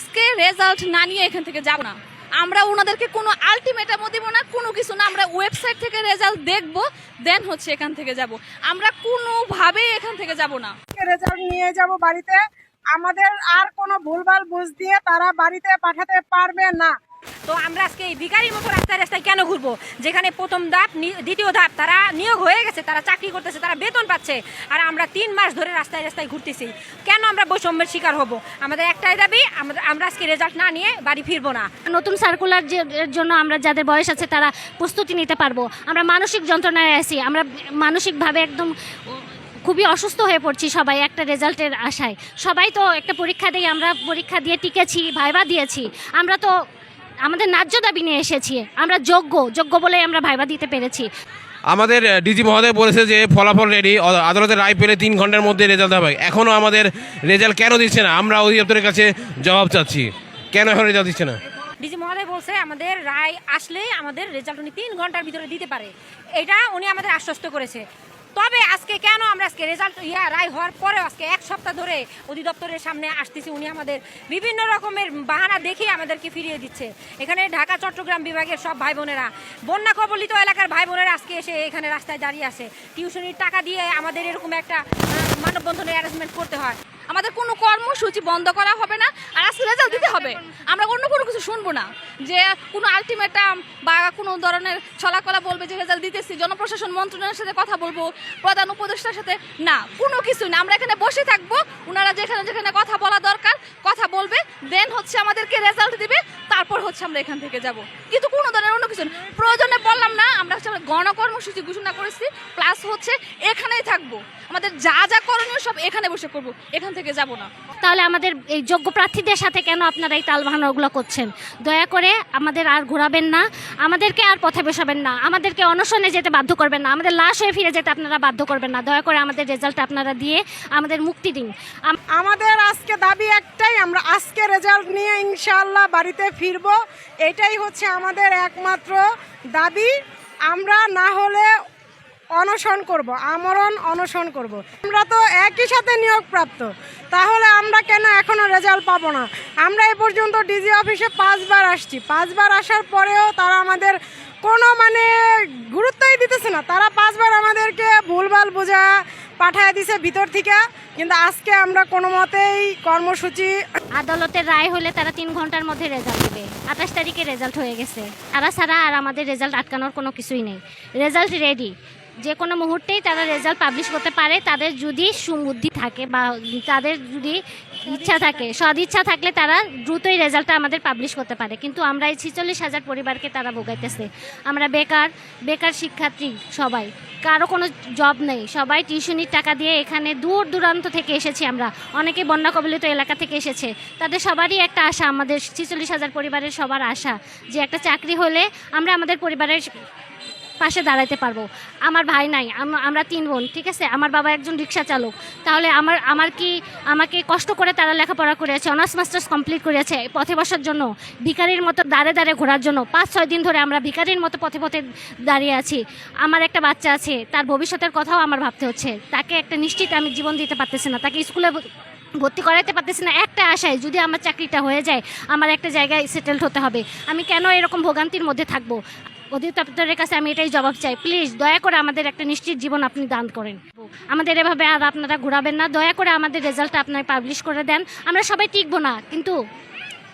আজকে রেজাল্ট না নিয়ে এখান থেকে যাব না। আমরা ওনাদেরকে কোনো আলটিমেটামও দেবো না, কোনো কিছু না। আমরা ওয়েবসাইট থেকে রেজাল্ট দেখব দেন হচ্ছে এখান থেকে যাব। আমরা কোনোভাবেই এখান থেকে যাব না। রেজাল্ট নিয়ে যাব বাড়িতে। আমাদের আর কোনো ভুলভাল বুঝ দিয়ে তারা বাড়িতে পাঠাতে পারবে না। তো আমরা আজকে এই ভিখারির মতো রাস্তায় রাস্তায় কেন ঘুরবো? যেখানে প্রথম ধাপ দ্বিতীয় ধাপ, তারা নিয়োগ হয়ে গেছে, তারা চাকরি করতেছে, তারা বেতন পাচ্ছে, আর আমরা তিন মাস ধরে রাস্তায় রাস্তায় ঘুরতেছি। কেন আমরা বৈষম্যের শিকার হব? আমাদের একটাই দাবি, আমাদের আমরা আজকে রেজাল্ট না নিয়ে বাড়ি ফিরবো না। নতুন সার্কুলার জন্য আমরা যাদের বয়স আছে, তারা প্রস্তুতি নিতে পারব। আমরা মানসিক যন্ত্রণায় আছি, আমরা মানসিকভাবে একদম খুবই অসুস্থ হয়ে পড়ছি সবাই একটা রেজাল্টের আশায়। সবাই তো একটা পরীক্ষা দিয়ে, আমরা পরীক্ষা দিয়ে টিকেছি, ভাইবা দিয়েছি। আমরা তো আমাদের ন্যায্য দাবি নিয়ে এসেছি। আমরা যোগ্য যোগ্য বলে আমরা ভাইবা দিতে পেরেছি। আমাদের ডিজি মহোদয় বলেছে যে ফলাফল রেডি আদালতের রায় পেলে তিন ঘণ্টার মধ্যে রেজাল্ট হবে। এখনও আমাদের রেজাল্ট কেন দিচ্ছে না? আমরা অধিদপ্তরের কাছে জবাব চাচ্ছি। কেন এখন রেজাল্ট দিচ্ছে না? ডিজি মহোদয় বলছে আমাদের রায় আসলে আমাদের রেজাল্ট উনি তিন ঘণ্টার ভিতরে দিতে পারে। এটা উনি আমাদের আশ্বস্ত করেছে। তবে আজকে কেন আমরা আজকে রেজাল্ট ইয়া রায় হওয়ার পরে আজকে এক সপ্তাহ ধরে অধিদপ্তরের সামনে আসতেছি, উনি আমাদের বিভিন্ন রকমের বাহানা দেখিয়ে আমাদেরকে ফিরিয়ে দিচ্ছে। এখানে ঢাকা, চট্টগ্রাম বিভাগের সব ভাই বোনেরা, বন্যা কবলিত এলাকার ভাই বোনেরা আজকে এসে এখানে রাস্তায় দাঁড়িয়ে আছে। টিউশনির টাকা দিয়ে আমাদের এরকম একটা মানববন্ধনের অ্যারেঞ্জমেন্ট করতে হয়। আমাদের কোনো কর্মসূচি বন্ধ করা হবে না, আর আজকে রেজাল্ট দিতে হবে। আমরা অন্য কোনো কিছু শুনব না, যে কোনো আলটিমেটাম বা কোনো ধরনের ছলাকলা বলবে যে রেজাল্ট দিতেছি, জনপ্রশাসন মন্ত্রণালয়ের সাথে কথা বলব, প্রধান উপদেষ্টার সাথে, না, কোনো কিছু না। আমরা এখানে বসে থাকব ওনারা যেখানে যেখানে কথা বলা দরকার, কথা বলবে দেন হচ্ছে আমাদেরকে রেজাল্ট দিবে, তারপর হচ্ছে আমরা এখান থেকে যাব। কিন্তু কোনো ধরনের কিছু প্রয়োজনে বললাম না আমরা হচ্ছে আমরা গণকর্মসূচি ঘোষণা করেছি প্লাস হচ্ছে এখানেই থাকব। আমাদের যা যা করণীয় সব এখানে বসে করব এখান থেকে যাব না। তাহলে আমাদের এই যোগ্য প্রার্থীদের সাথে কেন আপনারা এই তালবাহানাগুলো করছেন? দয়া করে আমাদের আর ঘোরাবেন না আমাদেরকে আর পথে বসাবেন না আমাদেরকে অনশনে যেতে বাধ্য করবেন না আমাদের লাশ হয়ে ফিরে যেতে আপনারা বাধ্য করবেন না। দয়া করে আমাদের রেজাল্ট আপনারা দিয়ে আমাদের মুক্তি দিন। আমাদের আজকে দাবি একটাই আমরা আজকে রেজাল্ট নিয়ে ইনশাআল্লাহ বাড়িতে ফিরব। এটাই হচ্ছে আমাদের একমাত্র দাবি, আমরা না হলে অনশন করব, আমরণ অনশন করব। আমরা তো একই সাথে নিয়োগপ্রাপ্ত, তাহলে আমরা কেন এখনও রেজাল্ট পাবো না? আমরা এ পর্যন্ত ডিজি অফিসে পাঁচবার আসছি, পাঁচবার আসার পরেও তারা আমাদের কোনো মানে গুরুত্বই দিতেছে না। তারা পাঁচবার আমাদেরকে ভুলভাল বোঝা পাঠায় দিছে ভিতর থেকে, কিন্তু আজকে আমরা কোনো মতেই কর্মসূচি আদালতের রায় হলে তারা তিন ঘণ্টার মধ্যে রেজাল্ট দেবে। আঠাশ তারিখে রেজাল্ট হয়ে গেছে। তারা ছাড়া আর আমাদের রেজাল্ট আটকানোর কোনো কিছুই নেই। রেজাল্ট রেডি যে কোনো মুহূর্তেই তারা রেজাল্ট পাবলিশ করতে পারে। তাদের যদি সুবুদ্ধি থাকে বা তাদের যদি ইচ্ছা থাকে, সদ ইচ্ছা থাকলে তারা দ্রুতই রেজাল্টটা আমাদের পাবলিশ করতে পারে। কিন্তু আমরা এই ছিচল্লিশ হাজার পরিবারকে তারা ভোগাইতেছে। আমরা বেকার বেকার শিক্ষার্থী সবাই। কারও কোনো জব নেই। সবাই টিউশনির টাকা দিয়ে এখানে দূর দূরান্ত থেকে এসেছি আমরা। অনেকে বন্যা কবলিত এলাকা থেকে এসেছে। তাদের সবারই একটা আশা, আমাদের ছিচল্লিশ হাজার পরিবারের সবার আশা যে একটা চাকরি হলে আমরা আমাদের পরিবারের পাশে দাঁড়াতে পারব। আমার ভাই নাই আমরা তিন বোন, ঠিক আছে? আমার বাবা একজন রিক্সা চালক। তাহলে আমার আমার কি, আমাকে কষ্ট করে তারা লেখাপড়া করেছে, অনার্স, মাস্টার্স কমপ্লিট করেছে পথে বসার জন্য, ভিখারির মতো দাঁড়ে দাঁড়ে ঘোরার জন্য? পাঁচ, ছয় দিন ধরে আমরা ভিখারির মতো পথে পথে দাঁড়িয়ে আছি। আমার একটা বাচ্চা আছে, তার ভবিষ্যতের কথাও আমার ভাবতে হচ্ছে। তাকে একটা নিশ্চিত আমি জীবন দিতে পারতেছি না। তাকে স্কুলে ভর্তি করাইতে পারতেছি না। একটা আশায় যদি আমার চাকরিটা হয়ে যায়, আমার একটা জায়গায় সেটেলড হতে হবে। আমি কেন এরকম ভোগান্তির মধ্যে থাকব? অধিদপ্তরের কাছে আমি এটাই জবাব চাই। প্লিজ দয়া করে আমাদের একটা নিশ্চিত জীবন আপনি দান করেন। আমাদের এভাবে আর আপনারা ঘোরাবেন না। দয়া করে আমাদের রেজাল্টটা আপনার পাবলিশ করে দেন। আমরা সবাই টিকবো না, কিন্তু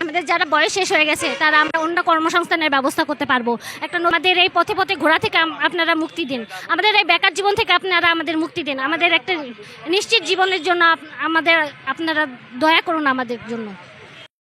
আমাদের যারা বয়স শেষ হয়ে গেছে, তারা আমরা অন্য কর্মসংস্থানের ব্যবস্থা করতে পারব। একটা আমাদের এই পথে পথে ঘোরা থেকে আপনারা মুক্তি দিন। আমাদের এই বেকার জীবন থেকে আপনারা আমাদের মুক্তি দিন। আমাদের একটা নিশ্চিত জীবনের জন্য আমাদের আপনারা দয়া করুন আমাদের জন্য।